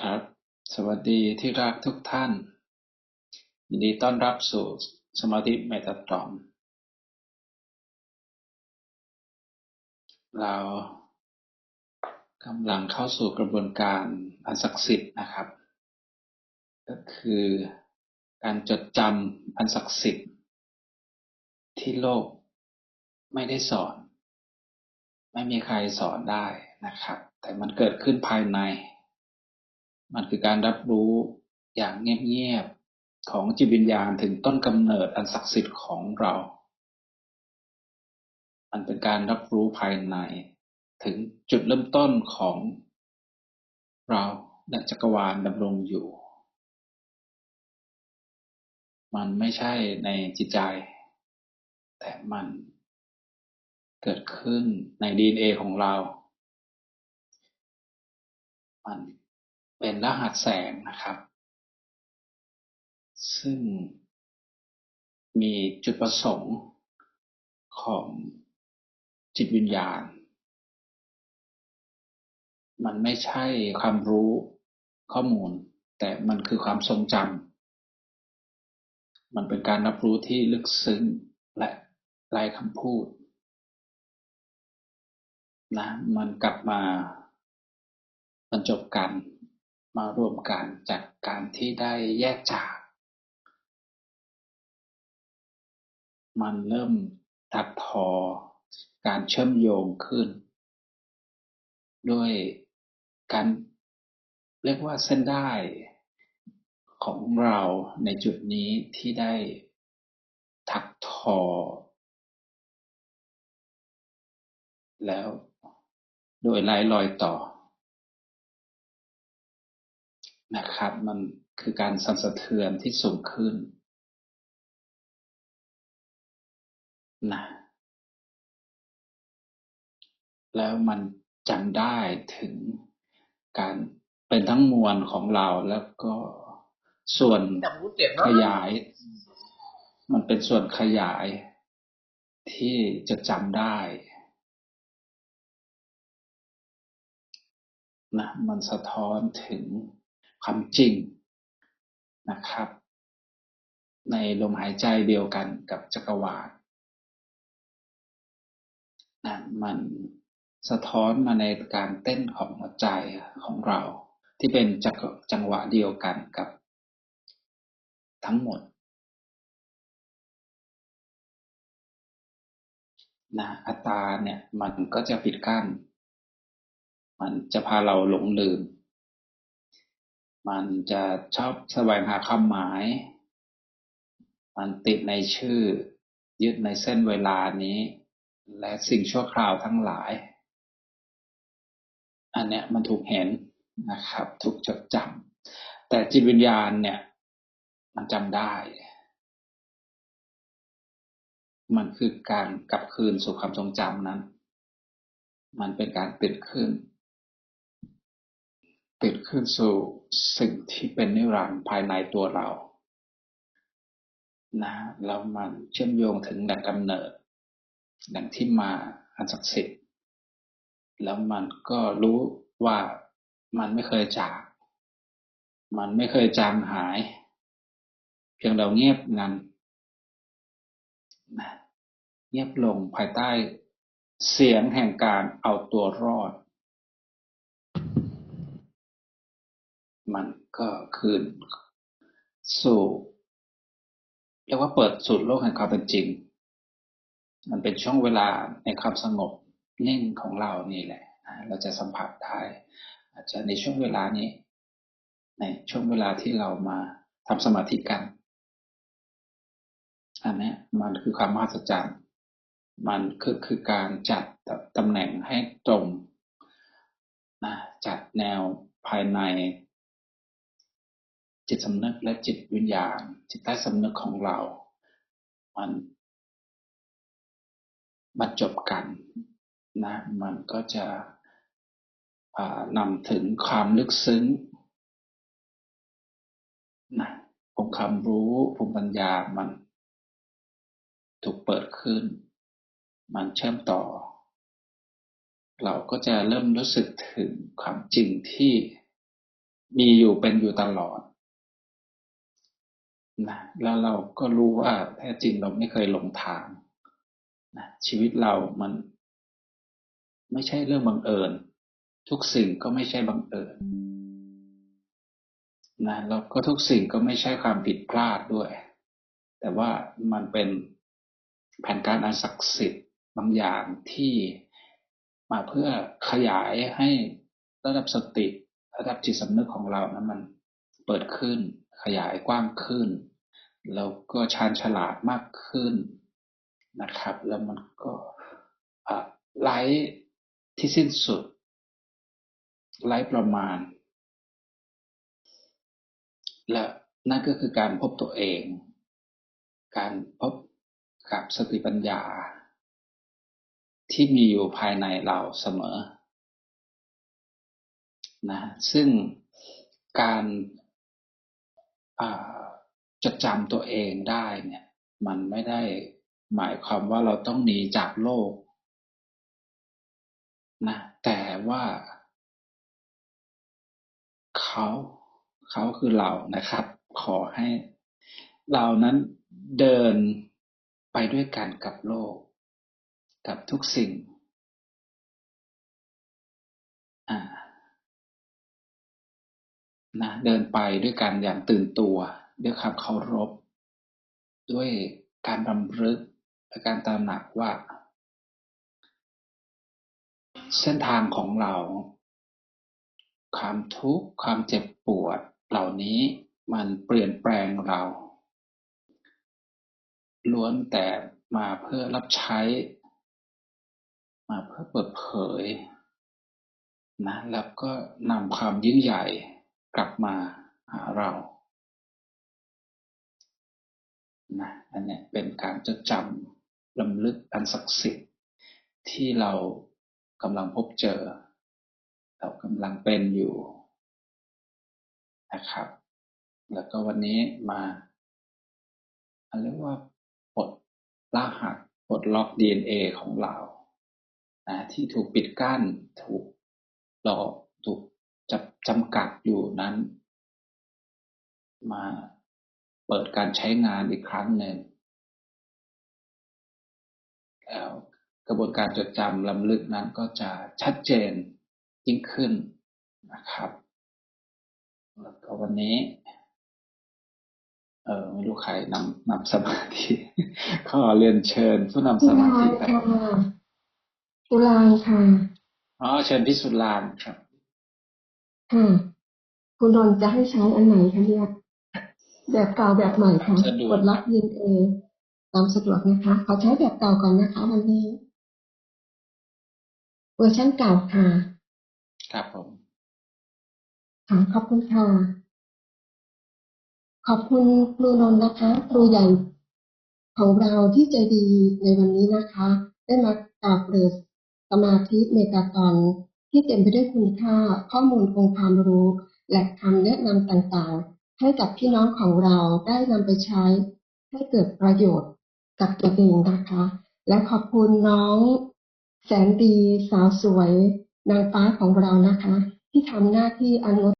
ครับ สวัสดีที่รักทุกท่าน ยินดีต้อนรับสู่สมาธิเมตตรอม เรากำลังเข้าสู่กระบวนการอันศักดิ์สิทธิ์นะครับ ก็คือการจดจำอันศักดิ์สิทธิ์ ที่โลกไม่ได้สอน ไม่มีใครสอนได้นะครับ แต่มันเกิดขึ้นภายใน มันคือการรับรู้อย่างเงียบๆของจิตวิญญาณถึงต้นกำเนิดอันศักดิ์สิทธิ์ของเรา มันเป็นการรับรู้ภายใน ถึงจุดเริ่มต้นของเราและจักรวาลดำรงอยู่ มันไม่ใช่ในจิตใจ แต่มันเกิดขึ้นในดีเอของเรา มัน เป็นรหัสแสงนะครับ ซึ่งมีจุดประสงค์ของจิตวิญญาณ มันไม่ใช่ความรู้ข้อมูล แต่มันคือความทรงจำมันเป็นการรับรู้ที่ลึกซึ้งและไร้คำพูดนะมันกลับมาบรรจบกัน มารวมกันจากการที่ได้แยกจาก มันเริ่มถักทอการเชื่อมโยงขึ้น ด้วยการเรียกว่าเส้นได้ของเราในจุดนี้ที่ได้ถักทอ แล้วโดยไร้รอยต่อ นะครับ มันคือการสั่นสะเทือนที่สูงขึ้นนะแล้วมันจำได้ถึงการเป็นทั้งมวลของเราแล้วก็ส่วนขยาย มันเป็นส่วนขยายที่จะจำได้นะมันสะท้อนถึง ความจริงนะครับ ในลมหายใจเดียวกันกับจักรวาลนะมันสะท้อนมาในการเต้นของหัวใจของเรา ที่เป็นจักจังหวะเดียวกันกับ ทั้งหมดนะอัตตาเนี่ยมันก็จะปิดกั้น มันจะพาเราหลงลืม มันจะชอบแสวงหาความหมาย มันติดในชื่อ ยึดในเส้นเวลานี้ และสิ่งชั่วคราวทั้งหลาย อันเนี้ยมันถูกเห็นนะครับ ถูกจดจำแต่จิตวิญญาณเนี่ย มันจำได้ มันคือการกลับคืนสู่ความทรงจำนั้น มันเป็นการตื่นขึ้น ตื่นขึ้นสู่สิ่งที่เป็นนิรันดร์ภายในตัวเรานะแล้วมันเชื่อมโยงถึงแหล่งกำเนิดแหล่งที่มาอันศักดิ์สิทธิ์แล้วมันก็รู้ว่ามันไม่เคยจาก มันไม่เคยจางหาย เพียงเราเงียบงันนะเงียบลงภายใต้เสียงแห่งการเอาตัวรอด มันก็คืน สู่เรียกว่าเปิดสู่โลกแห่งความเป็นจริง มันเป็นช่วงเวลาในความสงบนิ่งของเรานี่แหละ เราจะสัมผัสได้อาจจะในช่วงเวลานี้ ในช่วงเวลาที่เรามาทำสมาธิกันอันนี้มันคือความมหัศจรรย์มันคือคือการจัดตำแหน่งให้ตรงนะจัดแนวภายใน จิตสำนึกและจิตวิญญาณ จิตใต้สำนึกของเรา มันบรรจบกันนะมันก็จะนำถึงความลึกซึ้งนะองค์ความรู้ภูมิปัญญามันถูกเปิดขึ้น มันเชื่อมต่อ เราก็จะเริ่มรู้สึกถึงความจริงที่มีอยู่เป็นอยู่ตลอด นะแล้วเราก็รู้ว่าแท้จริงเราไม่เคยหลงทางนะชีวิตเรามัน ไม่ใช่เรื่องบังเอิญ ทุกสิ่งก็ไม่ใช่บังเอิญนะแล้วก็ทุกสิ่งก็ไม่ใช่ความผิดพลาดด้วย แต่ว่ามันเป็นแผนการอันศักดิ์สิทธิ์บางอย่างที่มาเพื่อขยายให้ระดับสติระดับจิตสำนึกของเรานะมันเปิดขึ้น ขยายกว้างขึ้น แล้วก็ชาญฉลาดมากขึ้นนะครับ แล้วมันก็ไร้ที่สิ้นสุด ไร้ประมาณ และนั่นก็คือการพบตัวเอง การพบกับสติปัญญา ที่มีอยู่ภายในเราเสมอนะซึ่งการ จดจำตัวเองได้เนี่ย มันไม่ได้หมายความว่าเราต้องหนีจากโลกนะแต่ว่าเขาเขาคือเรานะครับ ขอให้เรานั้นเดินไปด้วยกันกับโลก กับทุกสิ่ง อ่า นะเดินไปด้วยกันอย่างตื่นตัว ด้วยความเคารพ ด้วยการรำลึกและการตระหนักว่า เส้นทางของเรา ความทุกข์ความเจ็บปวดเหล่านี้มันเปลี่ยนแปลงเรา ล้วนแต่มาเพื่อรับใช้ มาเพื่อเปิดเผยนะแล้วก็นำความยิ่งใหญ่ กลับมาหาเรานะอันนี้เป็นการจดจำลำลึกอันศักดิ์สิทธิ์ที่เรากำลังพบเจอ เรากำลังเป็นอยู่นะครับ แล้วก็วันนี้มาเรียกว่าปลดรหัสปลดล็อก DNA ของเรานะที่ถูกปิดกั้นถูกหลอก จับจำกัดอยู่นั้น มาเปิดการใช้งานอีกครั้งหนึ่งแล้วกระบวนการจดจำลำลึกนั้นก็จะชัดเจนยิ่งขึ้นนะครับ แล้วก็วันนี้ เออไม่รู้ใครนำนำสมาธิ ขอเรียนเชิญผู้นำสสุมาราธินครับค่ะสุรานค่ะ อ๋อ เชิญพิสุรานครับ ค่ะคุณดนจะให้ใช้อันไหนคะเนี่ยแบบเก่าแบบใหม่ค่ะสะดวกกดล็อกยินเอตามสะดวกนะคะ ขอใช้แบบเก่าก่อนนะคะ วันนี้เวอร์ชันเก่าค่ะ ครับผมค่ะขอบคุณค่ะ ขอบคุณครูนนท์นะคะครูใหญ่ของเราที่ใจดีในวันนี้นะคะ ได้มากราบเปิดสมาธิเมตาตอน ที่เต็มไปด้วยคุณค่า ข้อมูลองค์ความรู้ และคำแนะนำต่างๆ ให้กับพี่น้องของเราได้นำไปใช้ ให้เกิดประโยชน์กับตัวเองนะคะ และขอบคุณน้อง แสนดีสาวสวย นางฟ้าของเรานะคะ ที่ทำหน้าที่อันงด